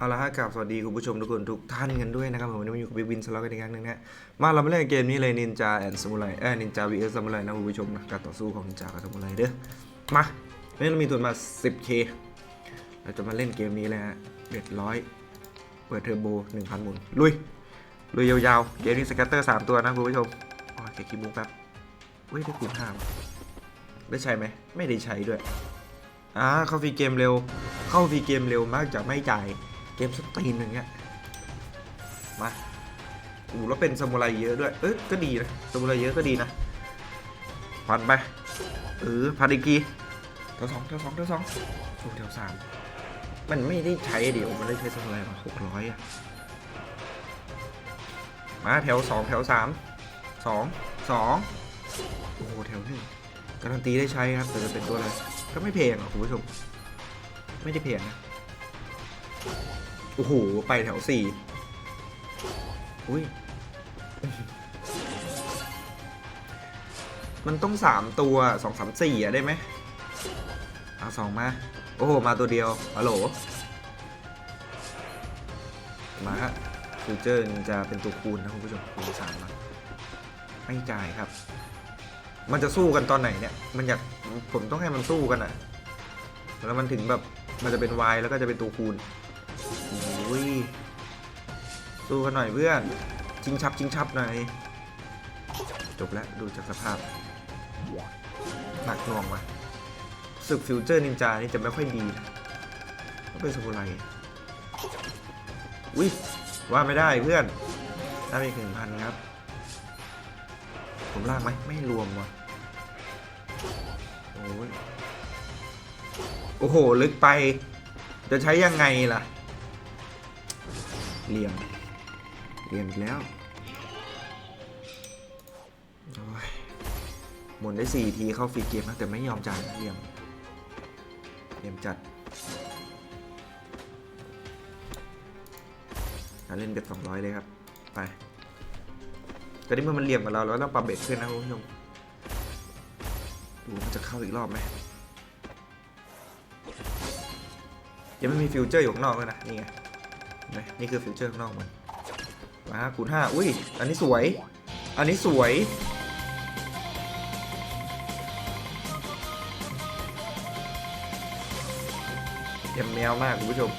เอาละฮะกราบสวัสดีคุณผู้ชมทุกคนทุกท่านกันด้วยนะครับผมวันนี้มาอยู่กับบิ๊กวินสล็อตกันอีกครั้งหนึงนะมาเรามาเล่นเกมนี้เลยนินจาแอนด์ซามูไรเอ้ยนินจาวีเอสซามูไรนะคุณผู้ชมนะการต่อสู้ของนินจากับซามูไรเด้อมาวันนี้เรามีทุนมา 10k เราจะมาเล่นเกมนี้เลยฮะเบ็ดร้อยเปิดเทอร์โบ1,000หมุนลุยลุยยาวๆเกมนี้สแกตเตอร์3ตัวนะคุณผู้ชมโอ้ยเก็บคีบุ๊กแป๊บเฮ้ยได้คูณห้าได้ใช้ไหมไม่ได้ใช้ด้วยอ่าเข้าฟรีเกมเร็ว เข้าฟรีเกมเร็วมากจะไม่จ่าย กมสตรีนอย่างเงี้ย มาอ้โหแล้วเป็นซามูไรเยอะด้วย เอ้ยก็ดีนะซามูไรเยอะก็ดีนะพันไป เออพันอีกทีแถวสองแถวสองแถวสองโอ้แถวสามมันไม่ได้ใช้เดี๋ยวมันได้ใช้ซามูไรมาหกร้อยอะมาแถวสองแถวสามสองสองโอ้โหแถวหนึ่งการันตีได้ใช้ครับแต่จะเป็นตัวอะไรก็ไม่แพงอะคุณผู้ชมไม่ได้แพงนะ อ้โห ไปแถวสี่อุ้ย มันต้องสามตัวสองสามสี่อะได้ไหมเอาสองมา โอ้โห มาตัวเดียวฮัลโหล มาฮะฟิวเจอร์จะเป็นตัวคูณนะคุณผู้ชมคูณสามมาไม่จ่ายครับ มันจะสู้กันตอนไหนเนี่ย มันอยาก ผมต้องให้มันสู้กันอะแล้วมันถึงแบบ มันจะเป็นวายแล้วก็จะเป็นตัวคูณ โอ้ยสู้กันหน่อยเพื่อนชิงชับชิงชับหน่อยจบแล้วดูจากสภาพหนักหน่วงว่ะศึกฟิวเจอร์นินจานี่จะไม่ค่อยดีนะก็เป็นสมุไรอุ้ยว่าไม่ได้เพื่อนได้ไปถึงพันครับ ผมลากไหมไม่รวมว่ะโอ้ยโอ้โห ลึกไป จะใช้ยังไงล่ะ เหลี่ยมเหลี่ยมอีกแล้วหมุนได้สี่ทีเข้าฟรีเกมนะแต่ไม่ยอมจ่ายนะเหลี่ยมเหลี่ยมจัดอะเล่นเบ็ดสองร้อยเลยครับ ไปแต่นี่เมื่อมันเหลี่ยมกับเราเราต้องปรับเบ็ดขึ้นนะคุณผู้ชมดูมันจะเข้าอีกรอบไหมยังไม่มีฟิวเจอร์อยู่ข้างนอกเลยนะ นี่ไง นไหมนี่คือฟิวเจอร์ข้างนอกมันมาคูณห้าอุ้ย อันนี้สวย อันนี้สวย เยี่ยมแมวมากคุณผู้ชม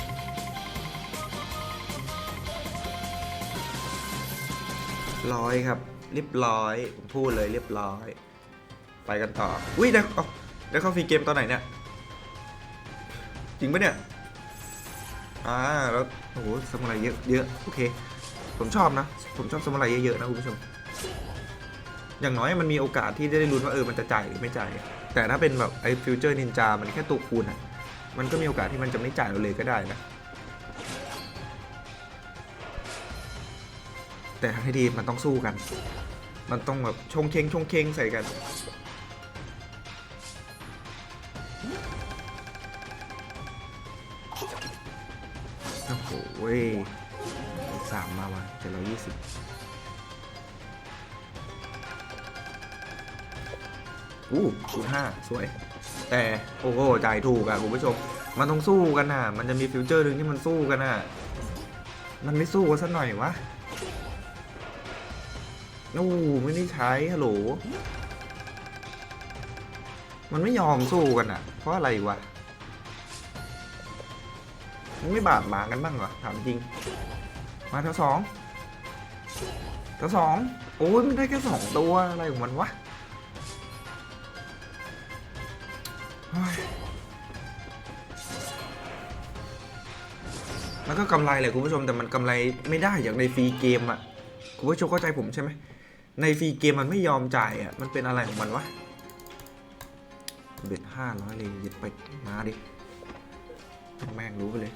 ร้อยครับ เรียบร้อย ผมพูดเลยเรียบร้อย ไปกันต่อ อุ้ยได้เอาได้เข้าฟรีเกมตอนไหนเนี่ย จริงปะเนี่ย อ่าแล้วโอ้โหสมุไรเยอะเยอะโอเค ผมชอบนะ ผมชอบสมุไรเยอะๆนะคุณผู้ชม อย่างน้อยมันมีโอกาสที่จะได้ลุ้นว่าเออมันจะจ่ายหรือไม่จ่าย แต่ถ้าเป็นแบบไอ้ฟิวเจอร์นินจา มันแค่ตัวคูณอะมันก็มีโอกาสที่มันจะไม่จ่ายเราเลยก็ได้นะ แต่ทางที่ดีมันต้องสู้กัน มันต้องแบบชงเคงชงเคงใส่กัน โอ้โหเว้ยสามมาว่ะเจ็ดร้อยยี่สิบอู้คูณห้าสวย แต่โอ้โหจ่ายถูกอะคุณผู้ชม มันต้องสู้กันน่ะ มันจะมีฟิวเจอร์หนึ่งที่มันสู้กันน่ะ มันไม่สู้กันสักหน่อยวะโอ้ไม่ได้ใช้ฮัลโหล มันไม่ยอมสู้กันอะ เพราะอะไรวะ มันไม่บาดหมางกันบ้างเหรอถามจริง มาแถวสองแถวสองโอ้ยมันได้แค่สองตัวอะไรของมันวะเฮ้ยมันก็กำไรแหละคุณผู้ชมแต่มันกำไรไม่ได้อย่างในฟรีเกมอะคุณผู้ชมเข้าใจผมใช่ไหมในฟรีเกมมันไม่ยอมจ่ายอะมันเป็นอะไรของมันวะเบ็ดห้าร้อยเลยยึดไปมาดิ แม่งรู้ไปเลย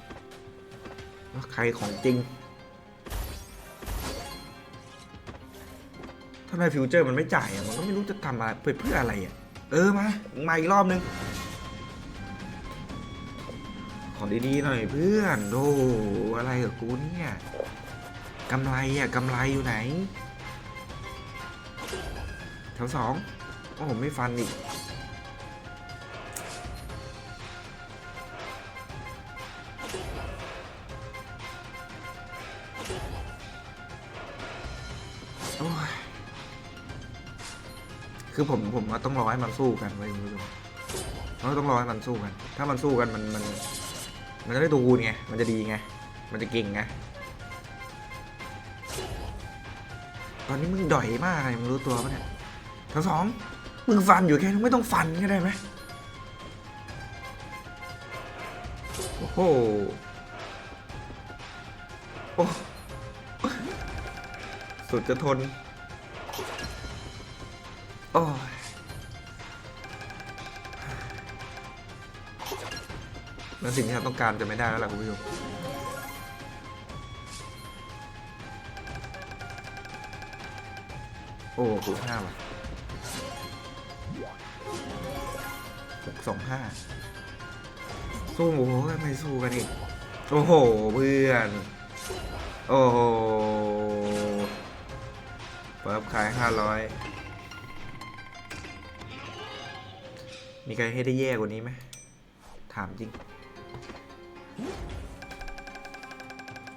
ว่าใครของจริงถ้าในฟิวเจอร์มันไม่จ่ายอะ มันก็ไม่รู้จะทำอะไรเพื่อเพื่ออะไรอะ เออมา มาอีกรอบนึง ขอดีๆหน่อยเพื่อนโดอะไรกับกูเนี่ยกำไรอะกำไรอยู่ไหนแถวสองโอ้โหไม่ฟันอีก คือผมผมว่าต้องรอให้มันสู้กันไว้คุณผู้ชมเราต้องรอให้มันสู้กัน ถ้ามันสู้กันมันมัน มันจะได้ตัวคูณไง มันจะดีไง มันจะเก่งไง ตอนนี้มึงด่อยมากเลยมึงรู้ตัวปะเนี่ยทั้งสองมึงฟันอยู่แค่ไม่ต้องฟันก็ได้ไหมโอ้โหโอ้สุดจะทน โอ้ยแล้วสิ่งที่เราต้องการจะไม่ได้แล้วล่ะคุณผู้ชมโอ้หกห้าว่ะหกสองห้าสู้โอ้โหไม่สู้กันอีก โอ้โห เพื่อน โอ้โหเปิบขายห้าร้อย มีใครให้ได้แย่กว่านี้ไหม ถามจริง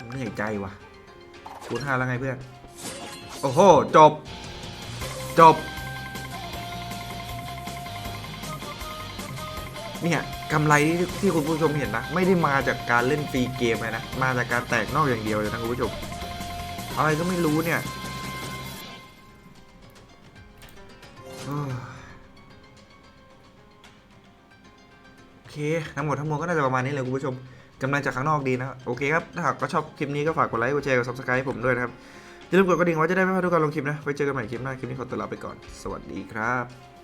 เหนื่อยใจว่ะคูณห้าแล้วไงเพื่อน โอ้โห จบ จบ เนี่ยกำไรที่ที่คุณผู้ชมเห็นนะ ไม่ได้มาจากการเล่นฟรีเกมเลยนะ มาจากการแตกนอกอย่างเดียวเลยนะคุณผู้ชม อะไรก็ไม่รู้เนี่ย เอ้อโอเค ทั้งหมดทั้งมวลก็น่าจะประมาณนี้เลยคุณผู้ชมกำลังจากข้างนอกดีนะ โอเคครับ ถ้าหากก็ชอบคลิปนี้ก็ฝากกดไลค์ กดแชร์ กดซับสไครต์ให้ผมด้วยนะครับ อย่าลืมกดกระดิ่งไว้จะได้ไม่พลาดทุกการลงคลิปนะ ไว้เจอกันใหม่คลิปหน้า คลิปนี้ขอตัวลาไปก่อน สวัสดีครับ